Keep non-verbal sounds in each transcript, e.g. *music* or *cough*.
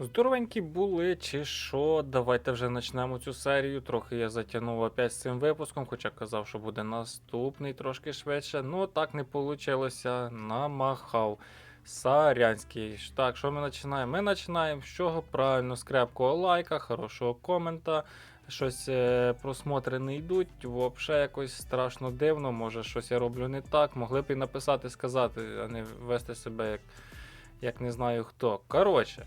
Здоровенькі були, чи що? Давайте вже почнемо цю серію. Трохи я затягнув опять з цим випуском, хоча казав, що буде наступний трошки швидше. Ну так не вийшло. Намахав. Сарянський. Так, що ми починаємо? Ми починаємо з чого? Правильно, з крепкого лайка, хорошого комента. Щось е, просмотри не йдуть, взагалі якось страшно дивно, може щось я роблю не так. Могли б і написати, сказати, а не вести себе як, як не знаю хто. Коротше,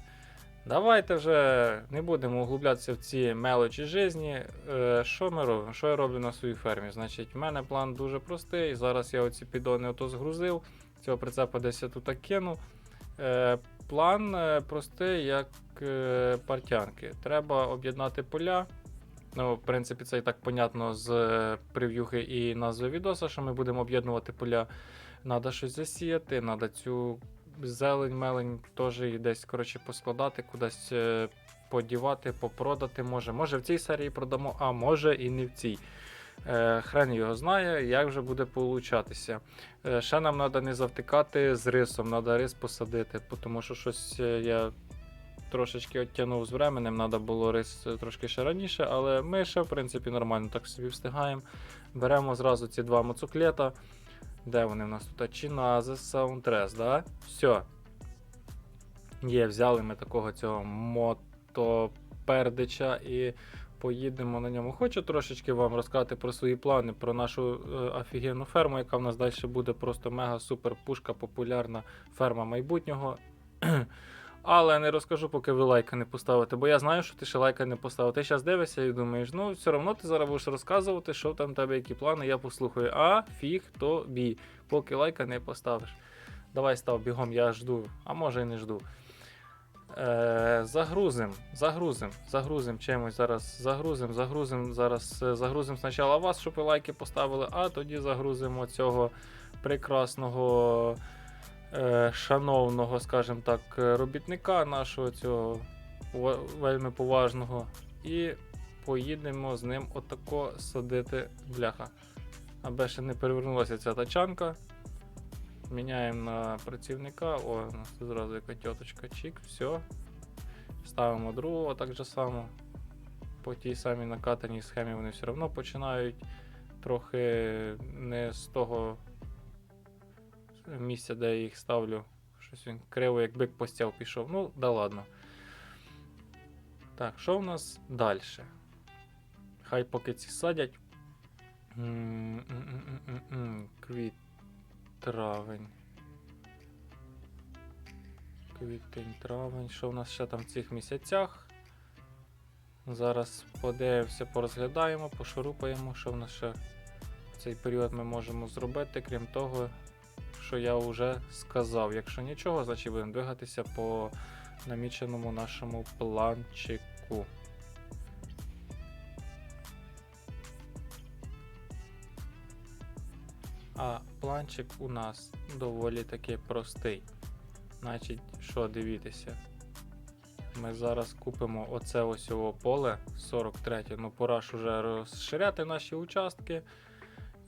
давайте вже не будемо углублятися в ці мелочі житті. Е, що ми робимо? Що я роблю на своїй фермі? Значить, в мене план дуже простий. Зараз я оці підони ото згрузив, цього прицепа десь я тут кину. Е, план е, простий, як партянки. Треба об'єднати поля. Ну, в принципі, це і так понятно з прев'юхи і назви відоса, що ми будемо об'єднувати поля. Надо щось засіяти, треба цю зелень, мелень теж і десь коротше, поскладати, кудись е, подівати, попродати. Може. Може в цій серії продамо, а може і не в цій. Е, хрен його знає, як вже буде получатися. Е, ще нам треба не завтикати з рисом, треба рис посадити, тому що щось я трошечки оттягнув з временем, треба було рис трошки ще раніше, але ми ще, в принципі, нормально так собі встигаємо. Беремо зразу ці два моцуклета. Де вони в нас тут? Чиназис, Soundtress, да? Все. Є, взяли ми такого цього мотопердича і поїдемо на ньому. Хочу трошечки вам розказати про свої плани, про нашу е, офігенну ферму, яка в нас далі буде просто мега-супер пушка, популярна ферма майбутнього. *clears throat* Але не розкажу, поки ви лайка не поставите, бо я знаю, що ти ще лайка не поставив. Ти зараз дивишся і думаєш, ну все одно ти зараз будеш розказувати, що там в тебе які плани, я послухаю. А фіг тобі, поки лайка не поставиш. Давай став бігом, я жду, а може і не жду. Е, загрузим, загрузим, загрузим чимось зараз. Загрузим, загрузим зараз. е, Загрузим спочатку вас, щоб ви лайки поставили, а тоді загрузимо цього прекрасного, шановного, скажімо так, е, робітника нашого цього вельми поважного. І поїдемо з ним отако садити бляха. Аби ще не перевернулася ця тачанка. Міняємо на працівника. О, у нас зразу яка тьоточка чик, все. Ставимо другого так же само. По тій самій накатаній схемі вони все одно починають трохи не з того місця, де я їх ставлю. Щось він криво, як бик постяв пішов. Ну, да ладно. Так, що в нас далі? Хай поки ці садять. М-м-м-м-м-м. Квіт. Травень. Квітень, травень. Що в нас ще там в цих місяцях? Зараз подивимося, порозглядаємо, пошурупаємо, що в нас ще в цей період ми можемо зробити, крім того, що я вже сказав. Якщо нічого, значить будемо двигатися по наміченому нашому планчику. А планчик у нас доволі таки простий. Значить, що дивіться. Ми зараз купимо оце ось його поле 43. Ну, пора ж уже розширяти наші участки.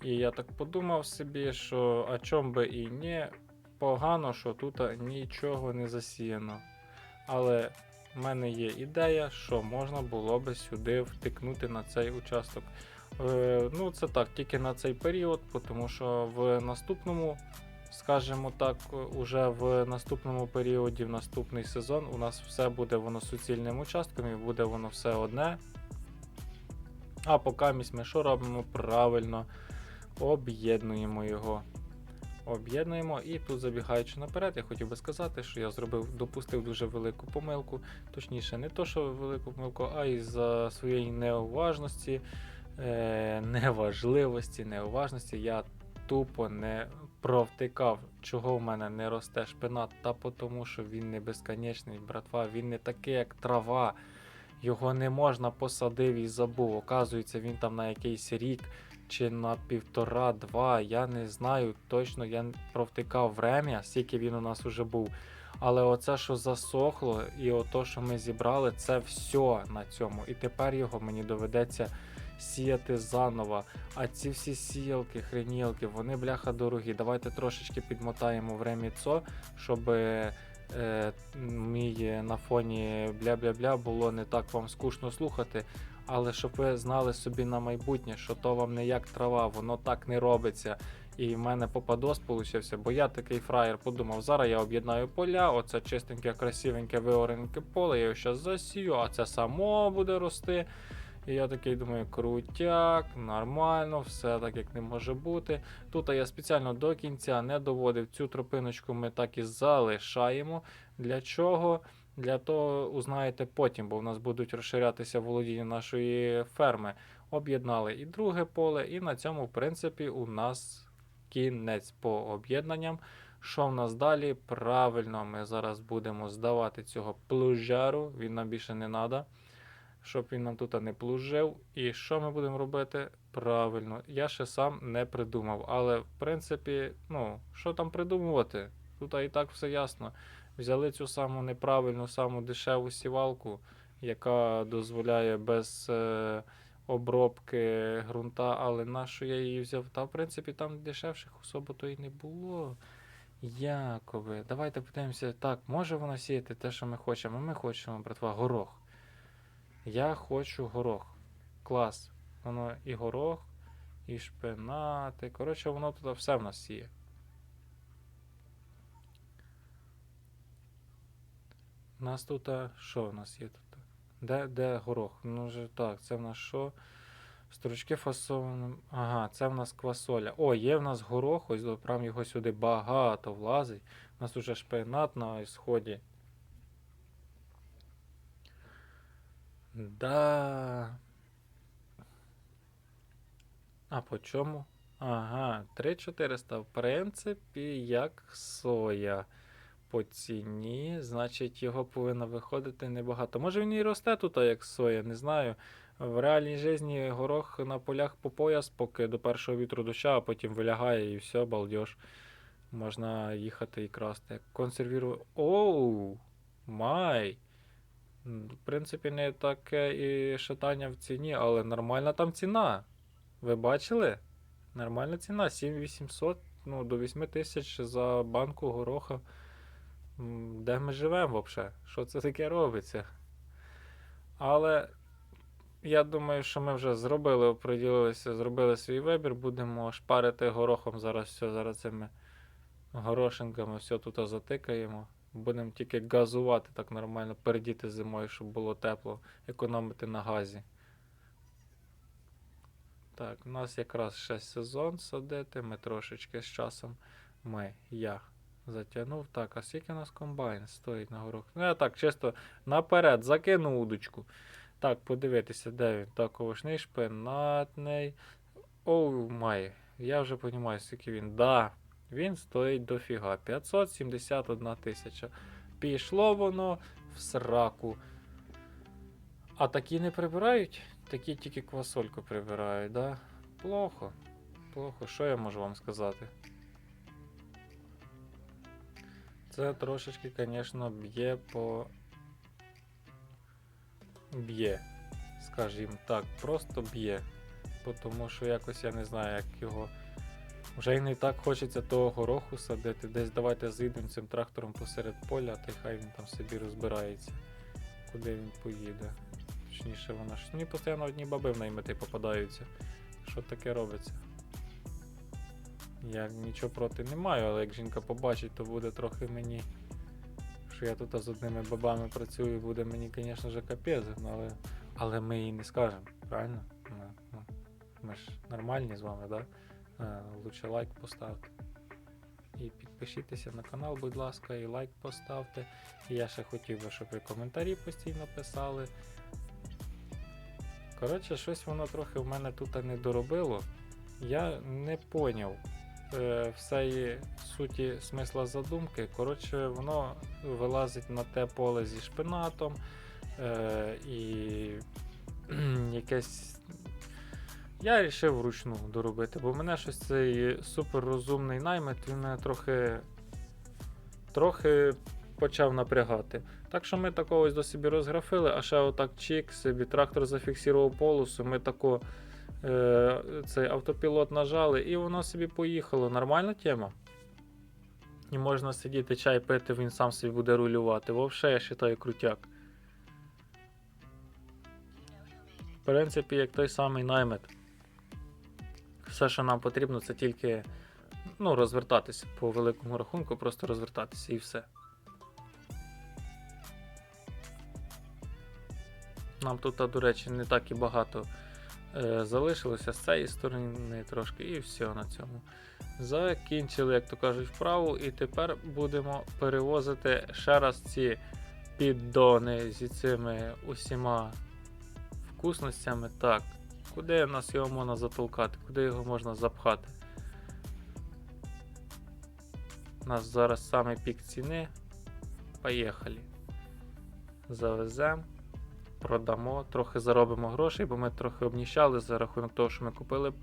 І я так подумав собі, що а чом би і не погано, що тут нічого не засіяно. Але в мене є ідея, що можна було би сюди втикнути на цей участок. Е, ну, це так, тільки на цей період, тому що в наступному, скажімо так, уже в наступному періоді, в наступний сезон, у нас все буде воно суцільним участком і буде воно все одне. А поки ми що робимо? Правильно об'єднуємо його. Об'єднуємо і тут забігаючи наперед, я хотів би сказати, що я зробив, допустив дуже велику помилку. Точніше, не то, що велику помилку, а із за своєї неуважності, е, неважливості, неуважності. Я тупо не провтикав, чого в мене не росте шпинат, та тому, що він не безконечний, братва, він не такий, як трава. Його не можна посадив і забув. Оказується, він там на якийсь рік чи на півтора-два. Я не знаю точно, я провтикав врем'я, скільки він у нас уже був. Але оце, що засохло, і ото, що ми зібрали, це все на цьому. І тепер його мені доведеться сіяти заново. А ці всі сіялки, хренілки, вони бляха дорогі. Давайте трошечки підмотаємо врем'яцо, щоб е, е, мій е, на фоні бля-бля-бля було не так вам скучно слухати. Але щоб ви знали собі на майбутнє, що то вам не як трава, воно так не робиться. І в мене попадос получився, бо я такий фраєр подумав, зараз я об'єднаю поля, оце чистеньке, красивеньке, виореньке поле, я його зараз засію, а це само буде рости. І я такий думаю, крутяк, нормально, все так як не може бути. Тут я спеціально до кінця не доводив цю тропиночку, ми так і залишаємо. Для чого? Для того узнаєте потім, бо в нас будуть розширятися володіння нашої ферми. Об'єднали і друге поле, і на цьому, в принципі, у нас кінець по об'єднанням. Що в нас далі? Правильно, ми зараз будемо здавати цього плужару, він нам більше не треба, щоб він нам тут не плужив. І що ми будемо робити? Правильно, я ще сам не придумав. Але в принципі, ну, що там придумувати? Тут і так все ясно. Взяли цю саму неправильну, саму дешеву сівалку, яка дозволяє без е, обробки ґрунта, але на що я її взяв? Та в принципі там дешевших особо то і не було. Якове, давайте подивимося. Так, може вона сіяти те, що ми хочемо. Ми хочемо, братва, горох. Я хочу горох. Клас. Воно і горох, і шпинати. Коротше, воно тут все в нас сіє. У нас тут, що в нас є тут? Де, де горох? Ну вже так, це в нас що? Стручки фасовані. Ага, це в нас квасоля. О, є в нас горох, ось прям його сюди багато влазить. У нас уже шпинат на сході. Да. А по чому? Ага, 3400. В принципі, як соя. По ціні, значить, його повинно виходити небагато. Може він і росте тут, як соя, не знаю. В реальній житті горох на полях по пояс, поки до першого вітру доща, а потім вилягає і все, балдеж. Можна їхати і красти. Консервірую. Оу! Май! В принципі, не таке і шатання в ціні, але нормальна там ціна. Ви бачили? Нормальна ціна. 7800, ну, до 8000 за банку гороха. Де ми живемо взагалі? Що це таке робиться? Але я думаю, що ми вже зробили, оприділилися, зробили свій вибір, будемо шпарити горохом зараз все, зараз цими горошинками все тут затикаємо. Будемо тільки газувати так нормально, передіти зимою, щоб було тепло, економити на газі. Так, у нас якраз ще сезон садити, ми трошечки з часом ми, я затягнув. Так, а скільки у нас комбайн стоїть на горох? Ну, я так, чисто наперед закинув удочку. Так, подивитися, де він. Так, овочний шпинатний. Оу май. Я вже розумію, скільки він. Да, він стоїть дофіга. 571 тисяча. Пішло воно в сраку. А такі не прибирають? Такі тільки квасольку прибирають, да? Плохо. Плохо. Що я можу вам сказати? Це трошечки, звісно, б'є по. Б'є. Скажімо так, просто б'є. Тому що якось я не знаю, як його. Вже й не так хочеться того гороху садити. Десь давайте зійдемо цим трактором посеред поля, та й хай він там собі розбирається. Куди він поїде. Точніше, вона ж. Мені постійно одні баби в наймети попадаються. Що таке робиться? Я нічого проти не маю, але як жінка побачить, то буде трохи мені. Що я тут з одними бабами працюю, буде мені, звісно ж, капець, але, але ми їй не скажемо, правильно? Ну, ну, ми ж нормальні з вами, так? Да? Е, Лучше лайк поставте. І підпишіться на канал, будь ласка, і лайк поставте. І я ще хотів би, щоб ви коментарі постійно писали. Коротше, щось воно трохи в мене тут не доробило. Я не поняв е, всеї суті смисла задумки. Коротше, воно вилазить на те поле зі шпинатом е, і *clears throat* якесь. Я вирішив вручну доробити, бо мене щось цей суперрозумний наймит, він мене трохи. трохи почав напрягати. Так що ми такого ось до собі розграфили, а ще отак чик, собі трактор зафіксував полосу, ми тако цей автопілот нажали, і воно собі поїхало. Нормальна тема. І можна сидіти чай пити, він сам собі буде рулювати. Вовше, я вважаю, крутяк. В принципі, як той самий наймет. Все, що нам потрібно, це тільки ну, розвертатися по великому рахунку, просто розвертатися і все. Нам тут, до речі, не так і багато е, залишилося з цієї сторони трошки, і все на цьому. Закінчили, як то кажуть, вправу, і тепер будемо перевозити ще раз ці піддони зі цими усіма вкусностями. Так, куди в нас його можна затолкати, куди його можна запхати? У нас зараз саме пік ціни. Поїхали. Завеземо, продамо, трохи заробимо грошей, бо ми трохи обніщали за рахунок того, що ми купили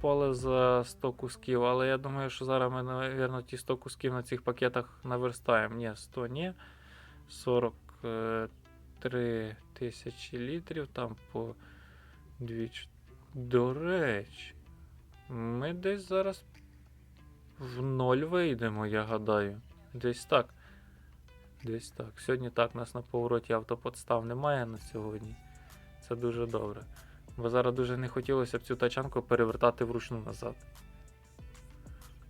поле за 100 кусків, але я думаю, що зараз ми, мабуть, ті 100 кусків на цих пакетах наверстаємо. Ні, 100 ні. 43 тисячі літрів, там по 2. До речі, ми десь зараз в ноль вийдемо, я гадаю. Десь так. Десь так. Сьогодні так, у нас на повороті автоподстав немає на сьогодні. Це дуже добре. Бо зараз дуже не хотілося б цю тачанку перевертати вручну назад.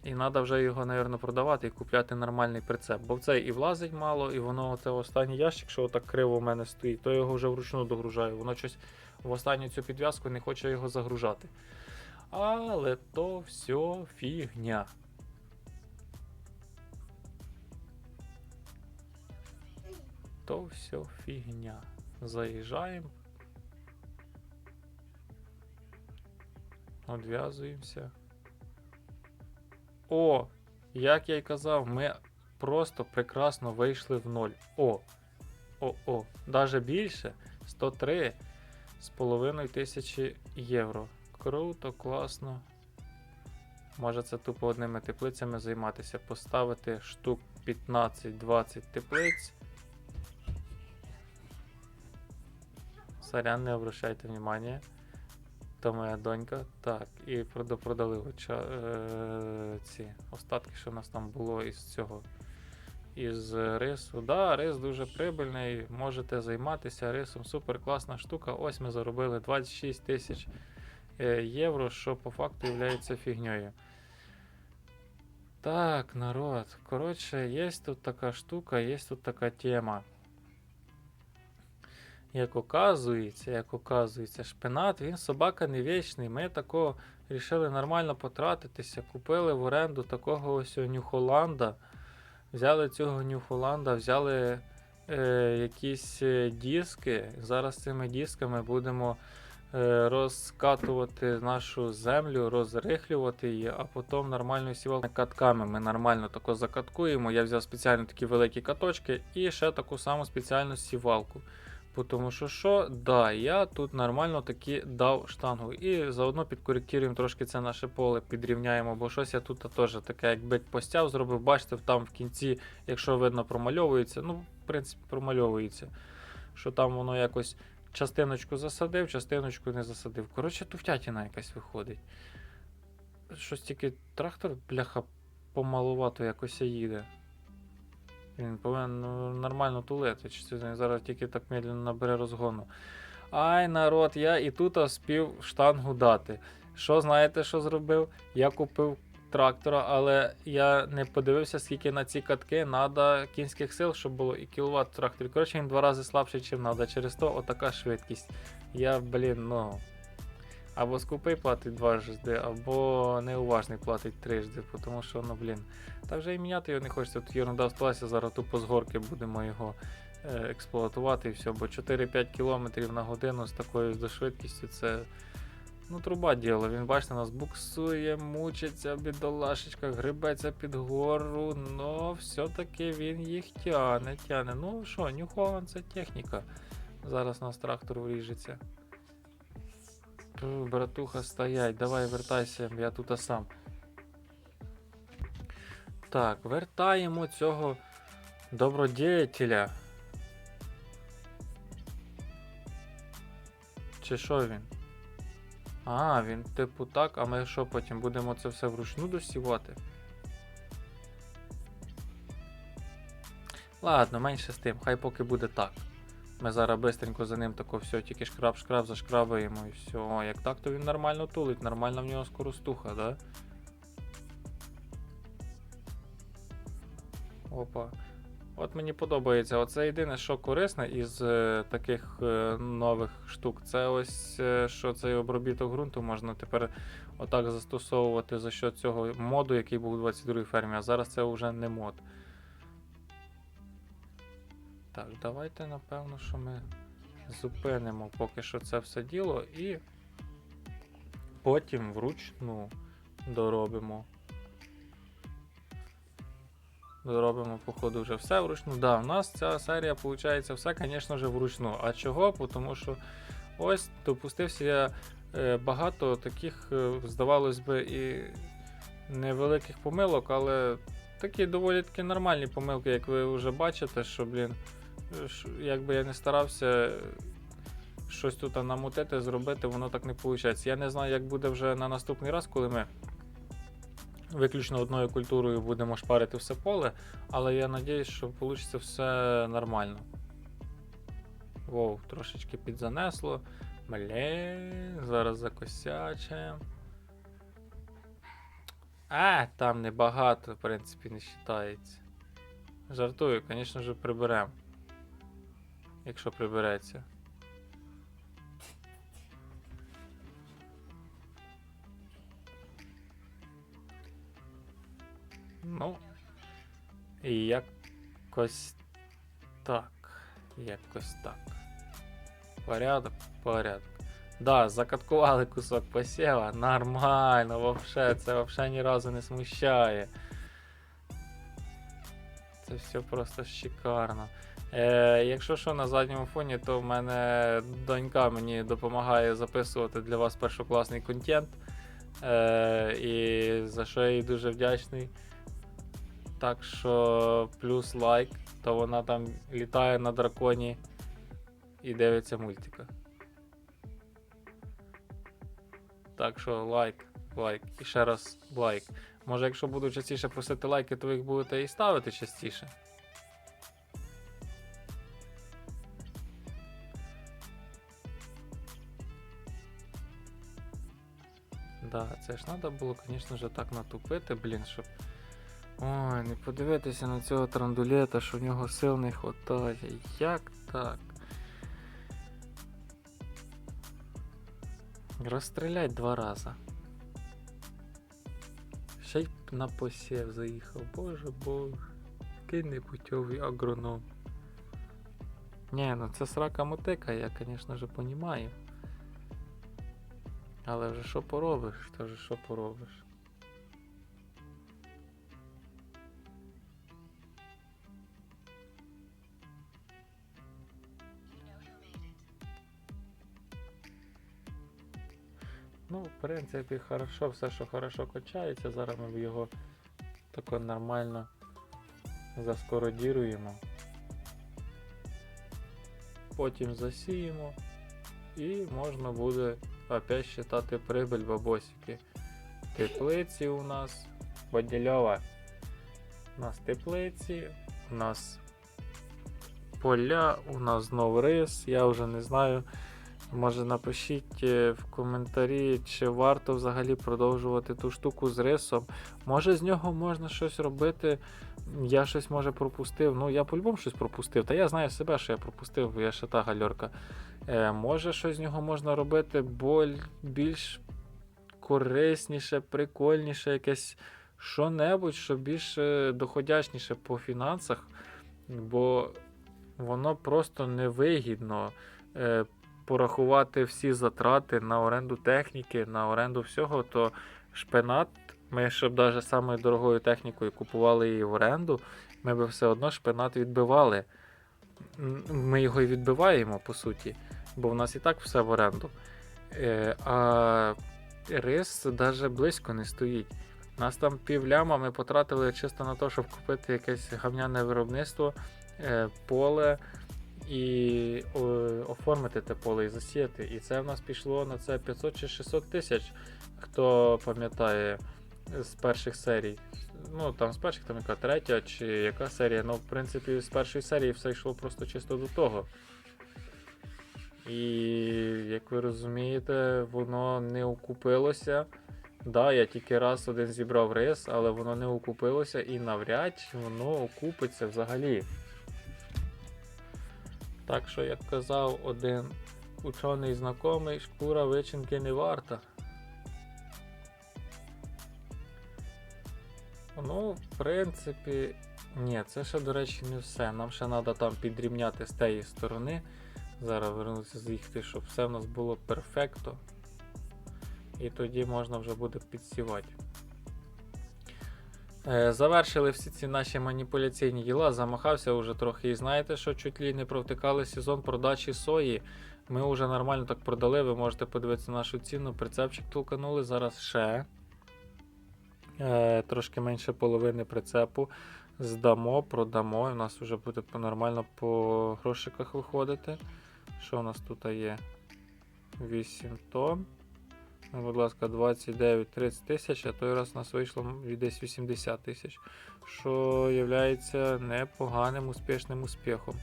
І треба вже його, мабуть, продавати і купляти нормальний прицеп. Бо в цей і влазить мало, і воно це останній ящик, що отак криво в мене стоїть, то я його вже вручну догружаю. Воно щось в останню цю підв'язку не хоче його загружати. Але то все фігня. То все фігня. Заїжджаємо. Одв'язуємося. О! Як я й казав, ми просто прекрасно вийшли в ноль. О! О-о! Даже більше 103 з половиною тисячі євро. Круто, класно. Може це тупо одними теплицями займатися. Поставити штук 15-20 теплиць. Сорян, не обращайте внимания. То моя донька. Так, і продали оча, е, ці остатки, що в нас там було із цього. Із рису. Да, рис дуже прибильний. Можете займатися рисом. Супер класна штука. Ось ми заробили 26 тисяч е, євро, що по факту є фігньою. Так, народ. Коротше, є тут така штука, є тут така тема. Як оказується, як оказується, шпинат, він собака не вічний. Ми такого рішили нормально потратитися. Купили в оренду такого ось Нюхоланда. Взяли цього Нюхоланда, взяли е, якісь е, диски. Зараз цими дисками будемо е, розкатувати нашу землю, розрихлювати її, а потім нормально сівалками катками. Ми нормально тако закаткуємо. Я взяв спеціально такі великі каточки і ще таку саму спеціальну сівалку. Бо Тому що що, да, я тут нормально таки дав штангу. І заодно підкоректуємо трошки це наше поле, підрівняємо, бо щось я тут теж таке, як постяв зробив. Бачите, там в кінці, якщо видно, промальовується. Ну, в принципі, промальовується. Що там воно якось частиночку засадив, частиночку не засадив. Коротше, туфтятіна якась виходить. Щось тільки трактор, бляха, помалувато якось їде. Він повинен ну, нормально тулити. Чи це зараз тільки так медленно набере розгону. Ай, народ, я і тут спів штангу дати. Що знаєте, що зробив? Я купив трактора, але я не подивився, скільки на ці катки треба кінських сил, щоб було і кіловат в тракторі. Коротше, він два рази слабший, ніж треба. Через то отака швидкість. Я, блін, ну. Або скупий платить дважди, або неуважний платить трижди, тому що, ну блін. Та вже і міняти його не хочеться. Тут ерунда сталася, зараз тупо з горки будемо його е, експлуатувати і все. Бо 4-5 км на годину з такою швидкістю це ну, труба діло. Він, бачите, нас буксує, мучиться, бідолашечка, грибеться під гору, но все-таки він їх тяне, тяне. Ну що, Нюхован це техніка. Зараз нас трактор вріжеться. Братуха, стоять, давай вертайся, я тут сам. Так, вертаємо цього добродіятеля. Чи що він? А, він типу так, а ми що потім будемо це все вручну досівати? Ладно, менше з тим, хай поки буде так. Ми зараз бистренько за ним тако все, тільки шкраб-шкраб, зашкрабаємо і все. Як так, то він нормально тулить, нормально в нього скоростуха, да? Опа. От мені подобається. Оце єдине, що корисне із е, таких е, нових штук, це ось е, що цей обробіток ґрунту можна тепер отак застосовувати за счет цього моду, який був у 22-й фермі, а зараз це вже не мод. Так, давайте напевно, що ми зупинимо поки що це все діло і потім вручну доробимо. Доробимо, походу, вже все вручну. Да, у нас ця серія, виходить, все, звісно вручну. А чого? Тому що ось допустився я е, багато таких, е, здавалось би, і невеликих помилок, але такі доволі таки нормальні помилки, як ви вже бачите, що, блін, е, ш- якби я не старався е, щось тут намутити, зробити, воно так не виходить. Я не знаю, як буде вже на наступний раз, коли ми виключно одною культурою будемо шпарити все поле, але я надіюсь, що вийде все нормально. Воу, трошечки підзанесло. Блін, зараз закосячаємо. А, там небагато, в принципі, не вважається. Жартую, звісно ж, приберемо. Якщо прибереться. Ну. Якось так. Якось так. Порядок, порядок. Да, закаткували кусок посєва. Нормально, вообще, це вообще ні разу не смущає. Це все просто шикарно. Е, якщо що на задньому фоні, то в мене донька мені допомагає записувати для вас першокласний контент. Е, і за що я їй дуже вдячний. Так що плюс лайк, то вона там літає на драконі і дивиться мультика. Так що лайк, лайк. І ще раз лайк. Може, якщо буду частіше просити лайки, то ви їх будете і ставити частіше. Да, це ж треба було, звісно ж, так натупити, блін, щоб. Ой, не подивитися на цього трандулета, що в нього сил не хватає. Як так? Розстрілять два рази. Ще й на посів заїхав. Боже боже. Який непутьовий агроном. Ні, ну це срака мотика, я, звісно ж, понімаю. Але вже що поробиш, то вже що поробиш. Ну, в принципі, хорошо, все, що хорошо качається. Зараз ми його тако нормально заскородіруємо. Потім засіємо і можна буде опять считати прибиль бабосики. Теплиці у нас Бодільова. У нас теплиці, у нас поля, у нас знов рис. Я вже не знаю. Може напишіть е, в коментарі, чи варто взагалі продовжувати ту штуку з рисом. Може з нього можна щось робити. Я щось може пропустив. Ну, я по-любому щось пропустив. Та я знаю себе, що я пропустив, я ще та гальорка. Е, може щось з нього можна робити більш корисніше, прикольніше, якесь що-небудь, що більш е, доходячніше по фінансах, бо воно просто невигідно. Е, порахувати всі затрати на оренду техніки, на оренду всього, то шпинат, ми щоб навіть самою дорогою технікою купували її в оренду, ми би все одно шпинат відбивали. Ми його і відбиваємо, по суті, бо в нас і так все в оренду. Е, а рис навіть близько не стоїть. Нас там півляма ми потратили чисто на те, щоб купити якесь гавняне виробництво, е, поле і оформити те поле і засіяти. І це в нас пішло на це 500 чи 600 тисяч. Хто пам'ятає, з перших серій. Ну, там з перших, там яка третя чи яка серія. Ну, в принципі, з першої серії все йшло просто чисто до того. І як ви розумієте, воно не окупилося. Да, я тільки раз один зібрав рис, але воно не окупилося і навряд воно окупиться взагалі. Так що, як казав один учений знайомий, шкура вичинки не варта. Ну, в принципі, ні, це ще, до речі, не все. Нам ще треба там підрівняти з тієї сторони. Зараз вернутися звідти, щоб все в нас було перфекто. І тоді можна вже буде підсівати. Е, Завершили всі ці наші маніпуляційні діла. Замахався вже трохи. І знаєте, що чуть ли не провтикали сезон продачі сої. Ми вже нормально так продали. Ви можете подивитися нашу ціну. Прицепчик толканули. Зараз ще. Е, трошки менше половини прицепу. Здамо, продамо. І у нас вже буде нормально по грошиках виходити. Що у нас тут є? 8 тонн. Ну, Будь ласка, 29-30 тисяч, а той раз у нас вийшло десь 80 тисяч, що є непоганим успішним успіхом.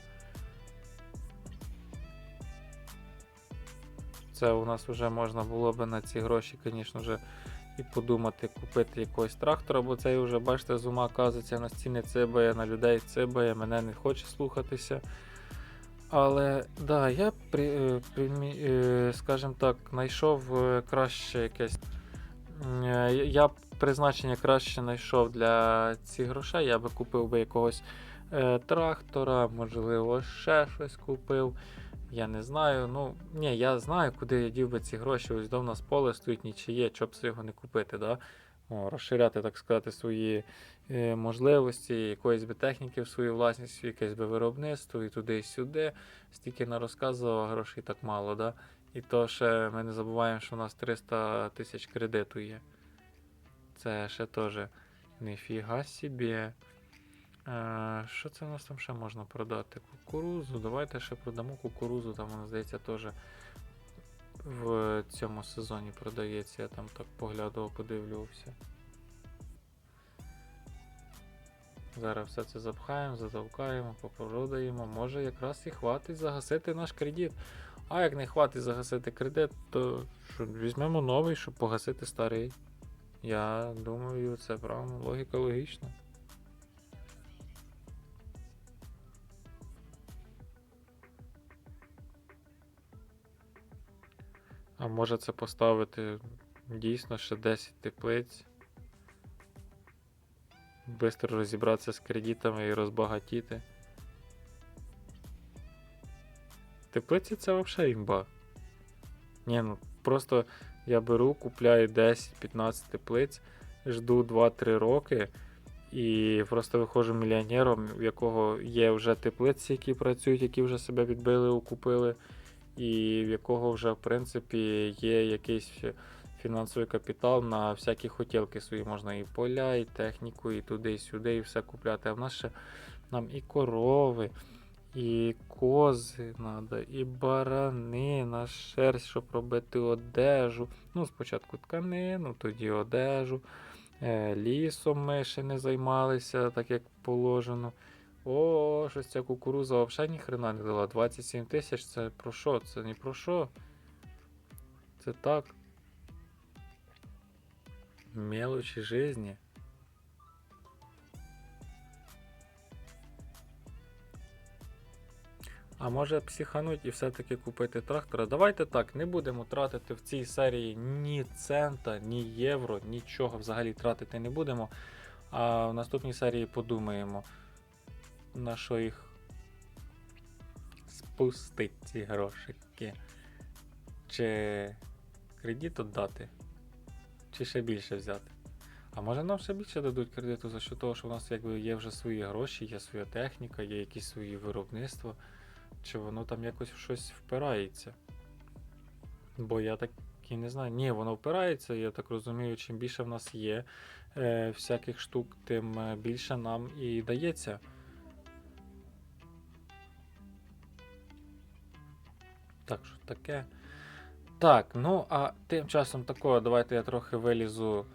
Це у нас вже можна було би на ці гроші, звісно вже і подумати купити якогось трактора, бо цей вже, бачите, з ума казується, на стіни цибає, на людей цибає, мене не хоче слухатися. Але да, я при, е, примі- е, скажімо так, знайшов е, краще якесь. Я б призначення краще знайшов для цих грошей. Я би купив би якогось трактора, можливо, ще щось купив. Я не знаю. Ну, ні, я знаю, куди я дів би ці гроші. Ось до нас поле стоїть нічиє, б його не купити. Да? О, розширяти, так сказати, свої е, можливості, якоїсь би техніки в свою власність, якесь би виробництво і туди, і сюди. Стільки нарозказував, а грошей так мало, да? І то ще ми не забуваємо, що у нас 300 тисяч кредиту є. Це ще теж ніфіга собі. Е, що це у нас там ще можна продати? Кукурузу. Давайте ще продамо кукурузу, там вона здається теж в цьому сезоні продається. Я там так поглядав, подивлювався. Зараз все це запхаємо, затовкаємо, попродаємо. Може якраз і хватить загасити наш кредит. А як не хватить загасити кредит, то що, візьмемо новий, щоб погасити старий. Я думаю, це правильно, логіка логічна. А може це поставити дійсно ще 10 теплиць. Бистро розібратися з кредитами і розбагатіти. Теплиці це взагалі імба. Ні, ну просто я беру, купляю 10-15 теплиць, жду 2-3 роки і просто виходжу мільйонером, в якого є вже теплиці, які працюють, які вже себе відбили, укупили, і в якого вже, в принципі, є якийсь фінансовий капітал на всякі хотілки свої. Можна і поля, і техніку, і туди, і сюди, і все купляти. А в нас ще нам і корови, і кози треба, і барани на шерсть, щоб робити одежу. Ну, спочатку тканину, тоді одежу. Е, Лісом ми ще не займалися, так як положено. О, щось ця кукуруза взагалі ніхрена не дала. 27 тисяч це про що? Це не про що? Це так. Мелочі жизни. А може психануть і все-таки купити трактора. Давайте так, не будемо тратити в цій серії ні цента, ні євро, нічого взагалі тратити не будемо. А в наступній серії подумаємо, на що їх спустить ці грошики. Чи кредит віддати, чи ще більше взяти. А може нам ще більше дадуть кредиту за що того, що в нас якби є вже свої гроші, є своя техніка, є якісь свої виробництва, чи воно там якось в щось впирається. Бо я так і не знаю. Ні, воно впирається, я так розумію, чим більше в нас є е, всяких штук, тим е, більше нам і дається. Так, що таке. Так, ну а тим часом такого, давайте я трохи вилізу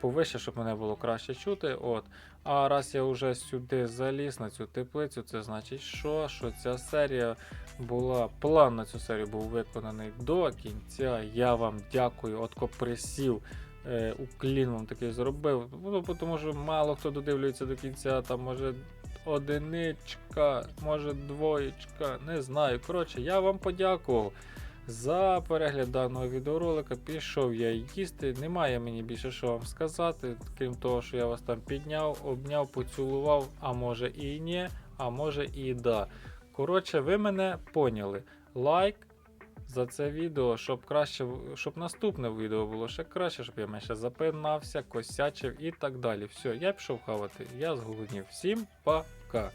повище, щоб мене було краще чути. От. А раз я вже сюди заліз на цю теплицю, це значить, що, що ця серія була. План на цю серію був виконаний до кінця. Я вам дякую. От ко присів. Е, уклін вам такий зробив. Ну, тому що мало хто додивлюється до кінця, там може одиничка, може двоєчка, не знаю. Коротше, я вам подякував за перегляд даного відеоролика. Пішов я їсти. Немає мені більше що вам сказати, крім того, що я вас там підняв, обняв, поцілував, а може і ні, а може і да. Коротше, ви мене поняли. Лайк за це відео, щоб краще, щоб наступне відео було ще краще, щоб я менше запинався, косячив і так далі. Все, я пішов хавати, я зголоднів. Всім пока.